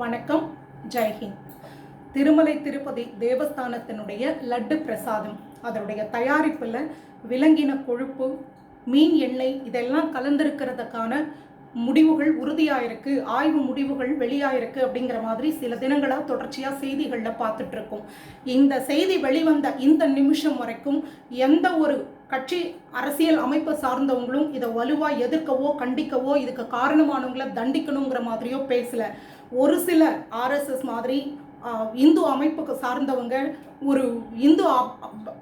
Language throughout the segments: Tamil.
வணக்கம் ஜெய்ஹிந்த் திருமலை திருப்பதி தேவஸ்தானத்தினுடைய லட்டு பிரசாதம் அதனுடைய தயாரிப்பில் விலங்கின கொழுப்பு மீன் எண்ணெய் இதெல்லாம் கலந்திருக்கிறதுக்கான முடிவுகள் உறுதியாயிருக்கு ஆய்வு முடிவுகள் வெளியாயிருக்கு அப்படிங்கிற மாதிரி சில தினங்களாக தொடர்ச்சியாக செய்திகளில் பார்த்துட்டு இருக்கோம் இந்த செய்தி வெளிவந்த இந்த நிமிஷம் வரைக்கும் எந்த ஒரு கட்சி அரசியல் அமைப்பை சார்ந்தவங்களும் இதை வலுவாக எதிர்க்கவோ கண்டிக்கவோ இதுக்கு காரணமானவங்களை தண்டிக்கணுங்கிற மாதிரியோ பேசலை. ஒரு சில ஆர்எஸ்எஸ் மாதிரி இந்து அமைப்புக்கு சார்ந்தவங்க ஒரு இந்து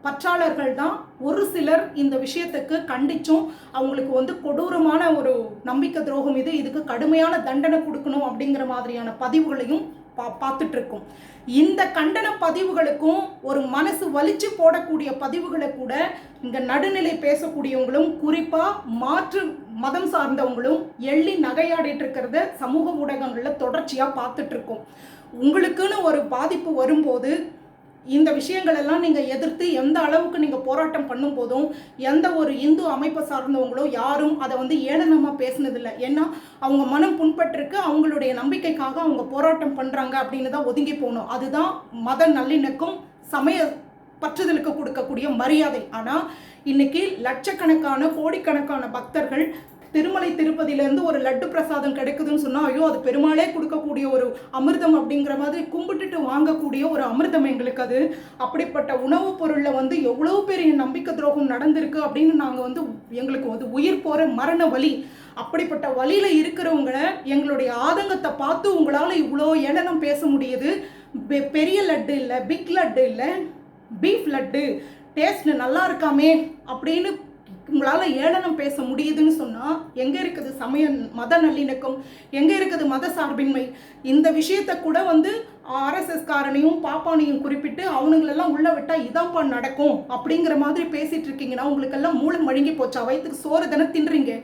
பற்றாளர்கள் தான் ஒரு சிலர் இந்த விஷயத்துக்கு கண்டிச்சும் அவங்களுக்கு வந்து கொடூரமான ஒரு நம்பிக்கை துரோகம் இது இதுக்கு கடுமையான தண்டனை கொடுக்கணும் அப்படிங்கிற மாதிரியான பதிவுகளையும் பா பார்த்துட்ருக்கோம். இந்த கண்டன பதிவுகளுக்கும் ஒரு மனசு வலிச்சு போடக்கூடிய பதிவுகளை கூட இங்கே நடுநிலை பேசக்கூடியவங்களும் குறிப்பாக மாற்று மதம் சார்ந்தவங்களும் எள்ளி நகையாடிட்டு இருக்கிறத சமூக ஊடகங்களில் தொடர்ச்சியாக பார்த்துட்ருக்கோம். உங்களுக்குன்னு ஒரு பாதிப்பு வரும்போது இந்த விஷயங்கள் எல்லாம் நீங்கள் எதிர்த்து எந்த அளவுக்கு நீங்கள் போராட்டம் பண்ணும் போதும் எந்த ஒரு இந்து அமைப்பை சார்ந்தவங்களோ யாரும் அதை வந்து ஏளனமாக பேசினதில்லை. ஏன்னா அவங்க மனம் புண்பட்டிருக்கு அவங்களுடைய நம்பிக்கைக்காக அவங்க போராட்டம் பண்ணுறாங்க அப்படின்னு தான் ஒதுங்கி போகணும். அதுதான் மத நல்லிணக்கம் சமய பற்றுதலுக்கு கொடுக்கக்கூடிய மரியாதை. ஆனால் இன்னைக்கு லட்சக்கணக்கான கோடிக்கணக்கான பக்தர்கள் திருமலை திருப்பதியிலேருந்து ஒரு லட்டு பிரசாதம் கிடைக்குதுன்னு சொன்னால் ஐயோ அது பெருமாளே கொடுக்கக்கூடிய ஒரு அமிர்தம் அப்படிங்கிற மாதிரி கும்பிட்டுட்டு வாங்கக்கூடிய ஒரு அமிர்தம் எங்களுக்கு அது. அப்படிப்பட்ட உணவுப் பொருளில் வந்து எவ்வளோ பெரிய நம்பிக்கை துரோகம் நடந்திருக்கு அப்படின்னு நாங்கள் வந்து எங்களுக்கு வந்து உயிர் போகிற மரண வலி. அப்படிப்பட்ட வழியில் இருக்கிறவங்கள எங்களுடைய ஆதங்கத்தை பார்த்து உங்களால் இவ்வளோ ஏளனம் பேச முடியுது. பெ- பெரிய லட்டு இல்லை பிக் லட்டு இல்லை பீஃப் லட்டு டேஸ்ட் நல்லா இருக்காமே அப்படின்னு உங்களால் ஏளனம் பேச முடியுதுன்னு சொன்னால் எங்கே இருக்குது சமய மத நல்லிணக்கம்? எங்கே இருக்குது மத சார்பின்மை? இந்த விஷயத்தை கூட வந்து ஆர்எஸ்எஸ் காரனையும் பாப்பானையும் குறிப்பிட்டு அவனுங்களெல்லாம் உள்ள விட்டா இதான்ப்பா நடக்கும் அப்படிங்கிற மாதிரி பேசிட்டு இருக்கீங்கன்னா உங்களுக்கெல்லாம் மூளை மழுங்கி போச்சா. வயிற்றுக்கு சோறு தானே தின்றீங்க.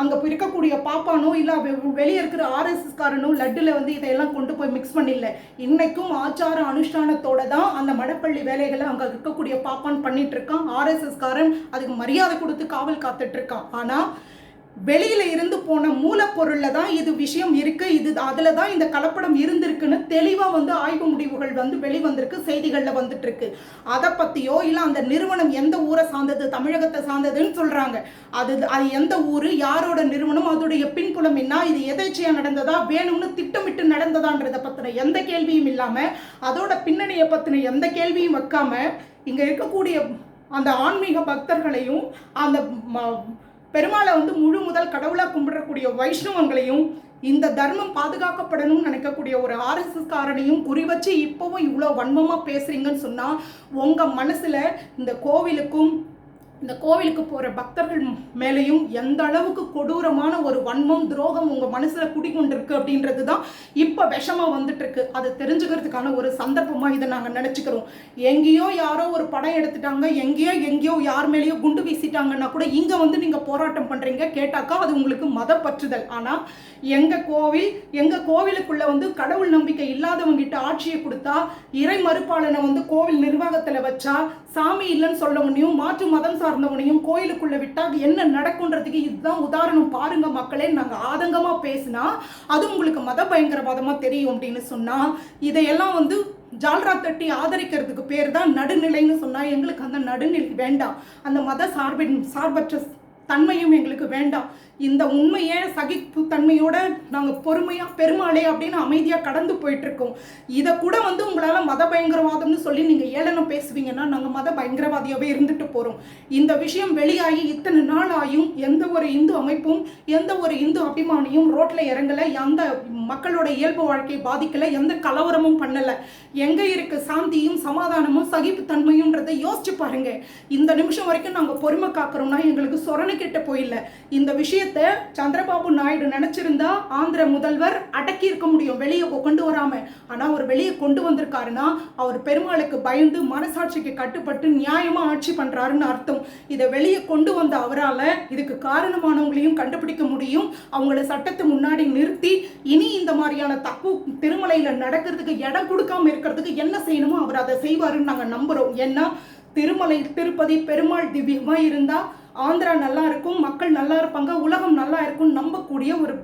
அங்கே இருக்கக்கூடிய பாப்பானோ இல்லை வெளியே இருக்கிற ஆர்எஸ்எஸ் காரனும் லட்டில் வந்து இதையெல்லாம் கொண்டு போய் மிக்ஸ் பண்ணிடல இன்னைக்கும் ஆச்சார அனுஷ்டானத்தோட தான் அந்த மடப்பள்ளி வேலைகளை அங்கே இருக்கக்கூடிய பாப்பான் பண்ணிட்டு இருக்கான். ஆர்எஸ்எஸ் காரன் அதுக்கு மரியாதை கொடுத்து காவல் காத்துட்டு இருக்கான். ஆனால் வெளியில இருந்து போன மூலப்பொருள்ல தான் இது விஷயம் இருக்கு. இது அதுல தான் இந்த கலப்படம் இருந்திருக்குன்னு தெளிவா வந்து ஆய்வு முடிவுகள் வந்து வெளிவந்திருக்கு செய்திகள்ல வந்துட்டு இருக்கு அதை பத்தியோ இல்ல அந்த நிறுவனம் எந்த ஊரை சார்ந்தது தமிழகத்தை சார்ந்ததுன்னு சொல்றாங்க. அது அது எந்த ஊரு யாரோட நிறுவனம் அதோடைய பின்புலம் என்ன இது எதேச்சையா நடந்ததா வேணும்னு திட்டமிட்டு நடந்ததான்றத பத்தின எந்த கேள்வியும் இல்லாம அதோட பின்னணியை பத்தின எந்த கேள்வியும் வைக்காம இங்க இருக்கக்கூடிய அந்த ஆன்மீக பக்தர்களையும் அந்த ம- பெருமாளை வந்து முழு முதல் கடவுளாக கும்பிடக்கூடிய வைஷ்ணவங்களையும் இந்த தர்மம் பாதுகாக்கப்படணும்னு நினைக்கக்கூடிய ஒரு ஆர்எஸ்எஸ் காரனையும் குறி வச்சு இப்போவும் இவ்வளோ வன்மமாக பேசுறீங்கன்னு சொன்னால் உங்கள் மனசில் இந்த கோவிலுக்கும் இந்த கோவிலுக்கு போகிற பக்தர்கள் மேலேயும் எந்த அளவுக்கு கொடூரமான ஒரு வன்மம் துரோகம் உங்கள் மனசில் குடிகொண்டிருக்கு அப்படின்றது தான் இப்போ விஷமாக வந்துட்டுருக்கு. அதை தெரிஞ்சுக்கிறதுக்கான ஒரு சந்தர்ப்பமாக இதை நாங்கள் நினச்சிக்கிறோம். எங்கேயோ யாரோ ஒரு படம் எடுத்துட்டாங்க எங்கேயோ எங்கேயோ யார் மேலேயோ குண்டு வீசிட்டாங்கன்னா கூட இங்கே வந்து நீங்கள் போராட்டம் பண்ணுறீங்க கேட்டாக்கா அது உங்களுக்கு மத பற்றுதல் ஆனால் எங்கள் கோவில் எங்கள் கோவிலுக்குள்ளே வந்து கடவுள் நம்பிக்கை இல்லாதவங்க கிட்ட ஆட்சியை கொடுத்தா இறை மறுப்பாளனை வந்து கோவில் நிர்வாகத்தில் வச்சா சாமி இல்லைன்னு சொல்ல முடியும் மாற்று மதம் சார்ந்தவனையும் கோயிலுக்குள்ள விட்டால் என்ன நடக்குன்றதுக்கு இதுதான் உதாரணம். பாருங்க மக்களே நாங்கள் ஆதங்கமாக பேசினா அது உங்களுக்கு மத பயங்கரவாதமாக தெரியும் அப்படின்னு சொன்னால் இதையெல்லாம் வந்து ஜால்ரா தட்டி ஆதரிக்கிறதுக்கு பேர் தான் நடுநிலைன்னு சொன்னால் எங்களுக்கு அந்த நடுநிலை வேண்டாம். அந்த மத சார்பின் சார்பற்ற தன்மையும் எங்களுக்கு வேண்டாம். இந்த உண்மையை சகிப்பு தன்மையோட நாங்கள் பொறுமையாக பெருமாளே அப்படின்னு அமைதியாக கடந்து போயிட்டு இருக்கோம் இதை கூட வந்து உங்களால் மத பயங்கரவாதம்னு சொல்லி நீங்கள் ஏளனம் பேசுவீங்கன்னா நாங்கள் மத பயங்கரவாதியாகவே இருந்துட்டு போகிறோம் இந்த விஷயம் வெளியாகி இத்தனை நாள் ஆயும் எந்த ஒரு இந்து அமைப்பும் எந்த ஒரு இந்து அபிமானியும் ரோட்டில் இறங்கலை எந்த மக்களோட இயல்பு வாழ்க்கையை பாதிக்கலை எந்த கலவரமும் பண்ணலை. எங்கே இருக்கு சாந்தியும் சமாதானமும் சகிப்பு தன்மையுன்றதை யோசிச்சு பாருங்க. இந்த நிமிஷம் வரைக்கும் நாங்கள் பொறுமை காக்கிறோம்னா எங்களுக்கு சொரணை கிட்ட போயில்ல. இந்த விஷயத்தை சந்திரபாபு நாயுடு நினைச்சிருந்தா ஆந்திர முதல்வர் அடக்கி இருக்க முடியும் வெளியே கொண்டு வராம. ஆனா அவர் வெளியே கொண்டு வந்திருக்காருன்னா அவர் பெருமாளுக்கு பயந்து மனசாட்சிக்கு கட்டுப்பட்டு நியாயமா ஆட்சி பண்றாருன்னு அர்த்தம். இதை வெளியே கொண்டு வந்த அவரால இதுக்கு காரணமானவங்களையும் கண்டுபிடிக்க முடியும். அவங்கள சட்டத்தை முன்னாடி நிறுத்தி இனி இந்த மாதிரியான தப்பு திருமலையில நடக்கிறதுக்கு இடம் கொடுக்காம இருக்கிறதுக்கு என்ன செய்யணுமோ அவர் அதை செய்வாருன்னு நாங்கள் நம்புறோம். ஏன்னா திருமலை திருப்பதி பெருமாள் திவ்யமா இருந்தா ஆந்திரா நல்லா இருக்கும் மக்கள் நல்லா இருப்பாங்க உலகம் நல்லா இருக்கும்னு நம்பக்கூடிய ஒரு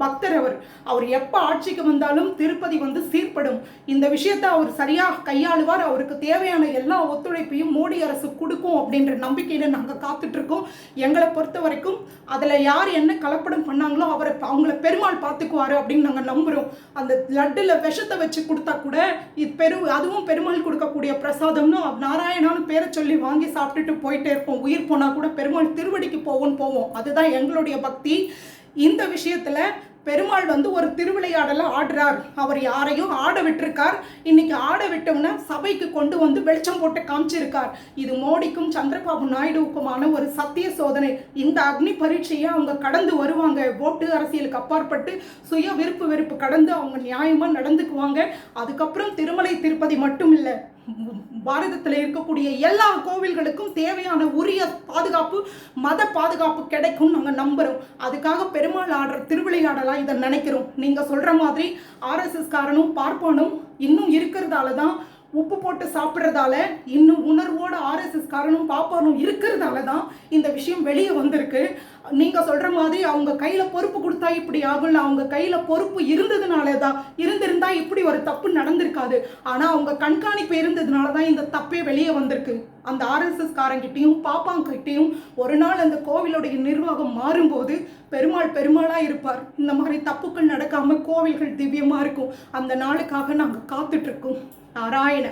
பக்தர் அவர். அவர் எப்போ ஆட்சிக்கு வந்தாலும் திருப்பதி வந்து சீர்படும். இந்த விஷயத்தை அவர் சரியாக கையாளுவார். அவருக்கு தேவையான எல்லா ஒத்துழைப்பையும் மோடி அரசு கொடுக்கும் அப்படின்ற நம்பிக்கையில் நாங்கள் காத்துட்ருக்கோம். எங்களை பொறுத்த வரைக்கும் அதில் யார் என்ன கலப்படம் பண்ணாங்களோ அவரை அவங்கள பெருமாள் பார்த்துக்குவாரு அப்படின்னு நாங்கள் நம்புகிறோம் அந்த லட்டில் விஷத்தை வச்சு கொடுத்தா கூட இது பெரு அதுவும் பெருமாள் கொடுக்கக்கூடிய பிரசாதம்னு நாராயணான்னு பேரை சொல்லி வாங்கி சாப்பிட்டுட்டு போயிட்டே இருப்போம். உயிர் போனால் கூட பெருமாள் திருவடிக்கு போவோம்னு போவோம். அதுதான் எங்களுடைய பக்தி. இந்த விஷயத்துல பெருமாள் வந்து ஒரு திருவிளையாடலை ஆடுறார். அவர் யாரையும் ஆட விட்டுருக்கார். இன்னைக்கு ஆட விட்டோம்னா சபைக்கு கொண்டு வந்து வெளிச்சம் போட்டு காமிச்சிருக்கார். இது மோடிக்கும் சந்திரபாபு நாயுடுவுக்குமான ஒரு சத்திய சோதனை. இந்த அக்னி பரீட்சையை அவங்க கடந்து வருவாங்க. ஓட்டு அரசியலுக்கு அப்பாற்பட்டு சுய விருப்பு வெறுப்பு கடந்து அவங்க நியாயமாக நடந்துக்குவாங்க. அதுக்கப்புறம் திருமலை திருப்பதி மட்டும் இல்லை. பாரதத்தில் இருக்கக்கூடிய எல்லா கோவில்களுக்கும் தேவையான உரிய பாதுகாப்பு மத பாதுகாப்பு கிடைக்கும் நாங்கள் நம்புகிறோம் அதுக்காக பெருமாள் ஆடுற திருவிளையாடலாம் இதை நினைக்கிறோம். நீங்கள் சொல்கிற மாதிரி ஆர்எஸ்எஸ்காரனும் பார்ப்பனும் இன்னும் இருக்கிறதால தான் உப்பு போட்டு சாப்பிட்றதால இன்னும் உணர்வோட ஆர்எஸ்எஸ் காரனும் பாப்பானும் இருக்கிறதால தான் இந்த விஷயம் வெளியே வந்திருக்கு. நீங்கள் சொல்கிற மாதிரி அவங்க கையில் பொறுப்பு கொடுத்தா இப்படி ஆகும்ல அவங்க கையில் பொறுப்பு இருந்ததுனால தான் இருந்திருந்தா இப்படி ஒரு தப்பு நடந்திருக்காது. ஆனால் அவங்க கண்காணிப்பு இருந்ததுனால தான் இந்த தப்பே வெளியே வந்திருக்கு. அந்த ஆர்எஸ்எஸ் காரங்கிட்டையும் பாப்பாங்கிட்டையும் ஒரு நாள் அந்த கோவிலுடைய நிர்வாகம் மாறும்போது பெருமாள் பெருமாளாக இருப்பார். இந்த மாதிரி தப்புக்கள் நடக்காமல் கோவில்கள் திவ்யமாக இருக்கும். அந்த நாளுக்காக நாங்கள் காத்துட்ருக்கோம் ആ റോയൽ